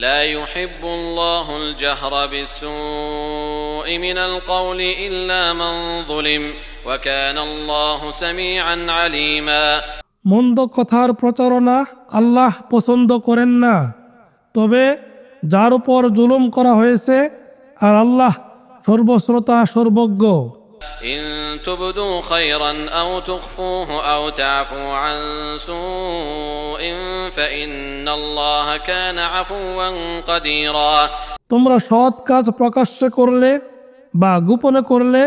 لا يحب الله الجهر بالسوء من القول إلا من ظلم وكان الله سميعا عليما মন্দ কথার প্রচারণা আল্লাহ পছন্দ করেন না তবে যার উপর জুলুম করা হয়েছে আর আল্লাহ সর্বশ্রোতা সর্বজ্ঞ إن تبدوا خيرا أو تخفوه أو تعفوا عن سوء فإن الله كان عفوا قديرا তোমরা সৎ কাজ প্রকাশ্যে করলে বা গোপনে করলে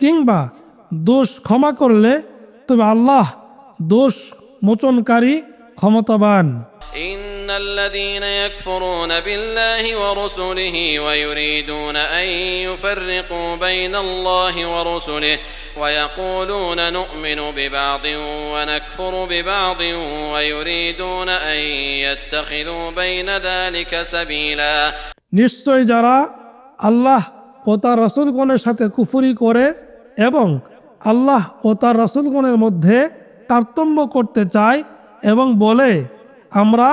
কিংবা দোষ ক্ষমা করলে তবে আল্লাহ দোষ মোচনকারী ক্ষমতাবান إن الذين يكفرون بالله ورسله ويريدون أن يفرقوا بين الله ورسله ويقولون نؤمن ببعض ونكفر ببعض ويريدون أن يتخذوا بين ذلك سبيلا নিশ্চয় যারা আল্লাহ ও তার রসুলগণের সাথে কুফুরি করে এবং আল্লাহ ও তার রসুলগণের মধ্যে তারতম্য করতে চায় এবং বলে আমরা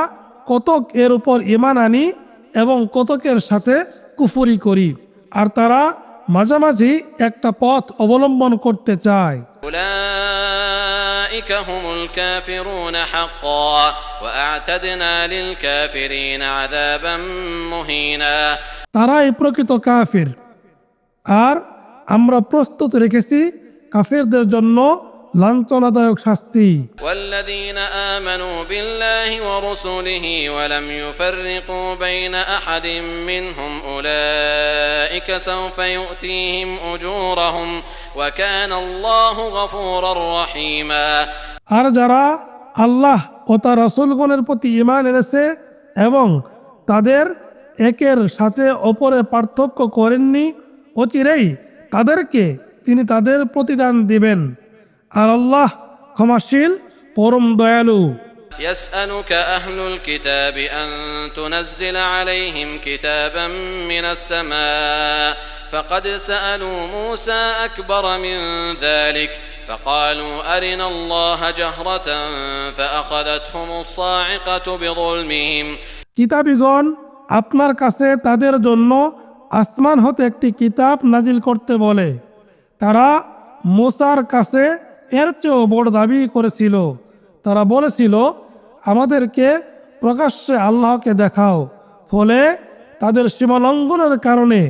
কতক এর উপর ইমান আনি এবং কতকের সাথে কুফুরি করি। আর তারা মাঝামাঝি একটা পথ অবলম্বন করতে চায়। তারাই প্রকৃত কাফির। আর আমরা প্রস্তুত রেখেছি কাফিরদের জন্য লাঞ্ছনাদায়ক শাস্তি والذين آمنوا بالله ورسله ولم يفرقوا بين أحد منهم أولئك سوف يؤتيهم أجورهم وكان الله غفورا رحيما আর যারা আল্লাহ ও তার রসুলগণের প্রতি ইমান এনেছে এবং তাদের একের সাথে অপরে পার্থক্য করেননি অচিরেই তাদেরকে তিনি তাদের প্রতিদান দিবেন আর আল্লাহ ক্ষমাশীল পরম দয়ালু يسألك أهل الكتاب أن تنزل عليهم كتابا من السماء فقد سألوا موسى أكبر من ذلك فقالوا أرنا الله جهرة فأخذتهم الصاعقة بظلمهم কিতাবিগণ আপনার কাছে তাদের জন্য আসমান হতে একটি কিতাব নাজিল করতে বলে তারা মোসার কাছে এর চেয়েও বড় দাবি করেছিল। তারা বলেছিল আমাদেরকে প্রকাশ্যে আল্লাহকে দেখাও। ফলে তাদের সীমালঙ্ঘনের কারণে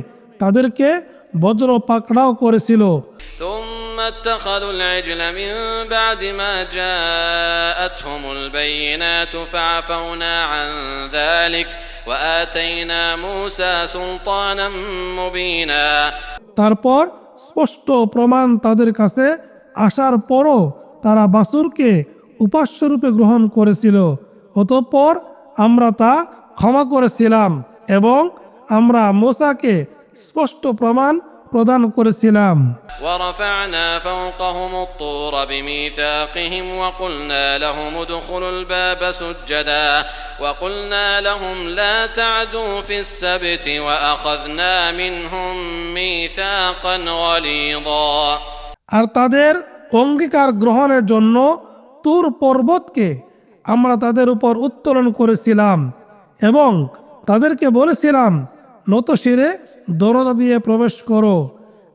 তাদেরকে বজ্র পাকড়াও করেছিল। তারপর স্পষ্ট প্রমাণ তাদের কাছে আসার পরও তারা বাসুরকে উপাস্যরূপে গ্রহণ করেছিল অতঃপর আমরা তা ক্ষমা করেছিলাম এবং আমরা মোসাকে স্পষ্ট প্রমাণ প্রদান করেছিলাম ورفعنا فوقهم الطور بميثاقهم وقلنا لهم ادخلوا الباب سجدا وقلنا لهم لا تعدوا في السبت وأخذنا منهم ميثاقا غليظا আর তাদের অঙ্গীকার গ্রহণের জন্য তুর পর্বতকে আমরা তাদের উপর উত্তোলন করেছিলাম এবং তাদেরকে বলেছিলাম, নত শিরে দরজা দিয়ে প্রবেশ করো।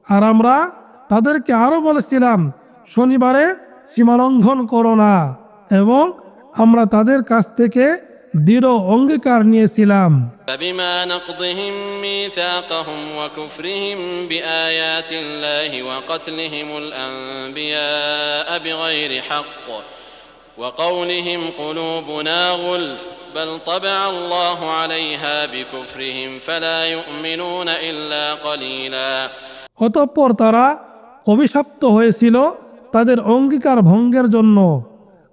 আর আমরা তাদেরকে আরও বলেছিলাম, শনিবারে সীমালঙ্ঘন করো না। এবং আমরা তাদের কাছ থেকে দৃঢ় অঙ্গীকার নিয়েছিলাম فبما نقضهم ميثاقهم وكفرهم بآيات الله وقتلهم الأنبياء بغير حق وقولهم قلوبنا غلف بل طبع الله عليها بكفرهم فلا يؤمنون إلا قليلا অতঃপর তারা অভিশপ্ত হয়েছিল তাদের অঙ্গীকার ভঙ্গের জন্য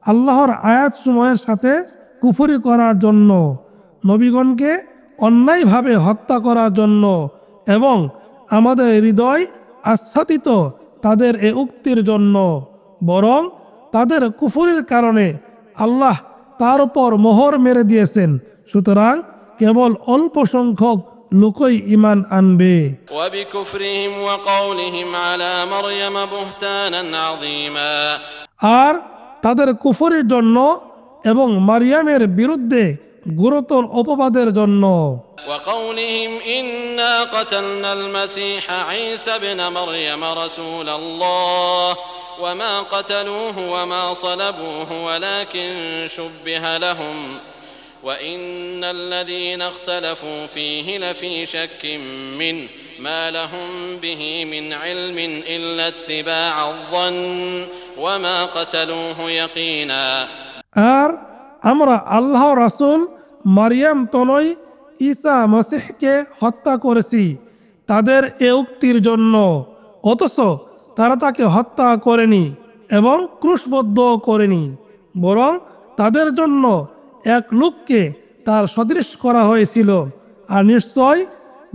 আল্লাহর আয়াত সময়ের সাথে কুফরি করার জন্য নবীগণকে অন্যায়ভাবে হত্যা করার জন্য এবং আমাদের হৃদয় আচ্ছাদিত তাদের এ উক্তির জন্য বরং তাদের কুফুরির কারণে আল্লাহ তার উপর মোহর মেরে দিয়েছেন। সুতরাং কেবল অল্প সংখ্যক লোকই ইমান আনবে। আর তাদের কুফুরের জন্য এবং মারিয়ামের বিরুদ্ধে গুরুতর অপবাদের জন্য وقولهم إنا قتلنا المسيح عيسى ابن مريم رسول الله وما قتلوه وما صلبوه ولكن شبه لهم وإن الذين اختلفوا فيه لفي شك منه ما لهم به من علم إلا اتباع الظن وما قتلوه يقينا আর আমরা আল্লাহ রাসূল মারিয়াম তনয় ঈসা মসিহকে হত্যা করেছি তাদের এ উক্তির জন্য। অথচ তারা তাকে হত্যা করেনি এবং ক্রুশবদ্ধ করেনি, বরং তাদের জন্য এক লোককে তার সদৃশ করা হয়েছিল। আর নিশ্চয়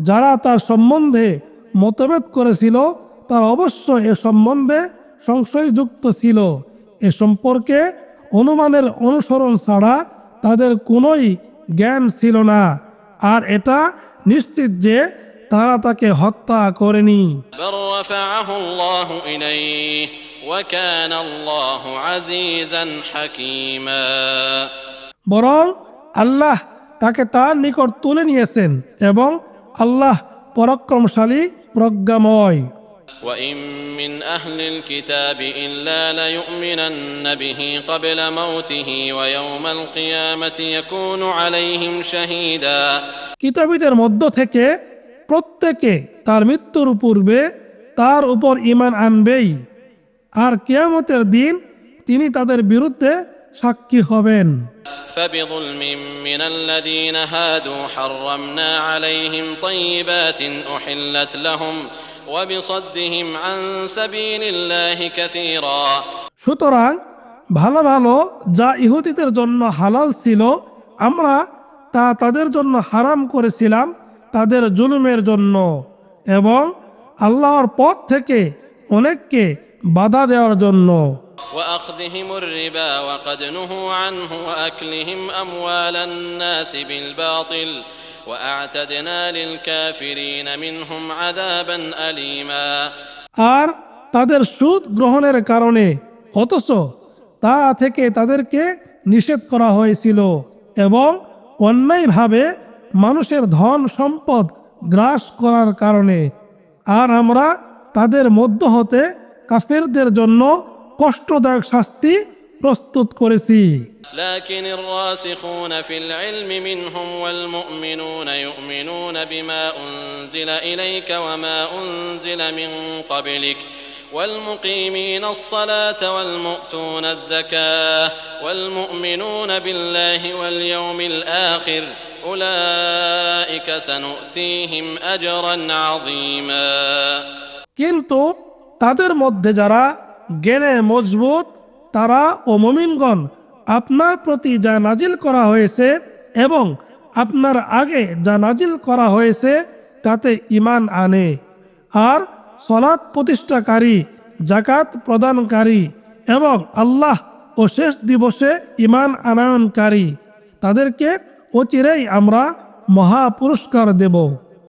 যারা তার সম্বন্ধে মতভেদ করেছিল, তার অবশ্য এ সম্বন্ধে সংশয়যুক্ত ছিল। এ সম্পর্কে অনুমানের অনুসরণ ছাড়া তাদের কোনোই জ্ঞান ছিল না। আর এটা নিশ্চিত যে তারা তাকে হত্যা করেনি। বরং আল্লাহ তাকে তার নিকট তুলে নিয়েছেন এবং আল্লাহ পরাক্রমশালী প্রজ্ঞাময়। وإن من أهل الكتاب إلا ليؤمنن به قبل موته ويوم القيامة يكون عليهم شهيدا কিতাবীদের মধ্য থেকে প্রত্যেকে তার মৃত্যুর পূর্বে তার উপর ইমান আনবেই আর কেয়ামতের দিন তিনি তাদের বিরুদ্ধে সাক্ষী হবেন فبظلم من الذين هادوا حرمنا عليهم طيبات أحلت لهم সুতরাং ভালো ভালো যা ইহুদিদের জন্য হালাল ছিল আমরা তা তাদের জন্য হারাম করেছিলাম তাদের জুলুমের জন্য। এবং আল্লাহর পথ থেকে অনেককে বাধা দেওয়ার জন্য। وأخذهم الربا وقد نهوا عنه আর তাদের সুদ গ্রহণের কারণে, অথচ তা থেকে তাদেরকে নিষেধ করা হয়েছিল এবং অন্যায়ভাবে মানুষের ধন সম্পদ গ্রাস করার কারণে। আর আমরা তাদের মধ্য হতে কাফেরদের জন্য কষ্টদায়ক শাস্তি প্রস্তুত করেছি لكن الراسخون في العلم منهم والمؤمنون يؤمنون بما أنزل إليك وما أنزل من قبلك والمقيمين الصلاة والمؤتون الزكاة والمؤمنون بالله واليوم الآخر أولئك سنؤتيهم أجرا عظيما কিন্তু তাদের মধ্যে যারা জ্ঞানে মজবুত তারা ও মমিনগণ আপনার প্রতি যা নাজিল করা হয়েছে এবং আপনার আগে যা নাজিল করা হয়েছে তাতে ইমান আনে। আর সলাৎ প্রতিষ্ঠাকারী জাকাত প্রদানকারী এবং আল্লাহ ও শেষ দিবসে ইমান আনায়নকারী, তাদেরকে অচিরেই আমরা মহা পুরস্কার দেব।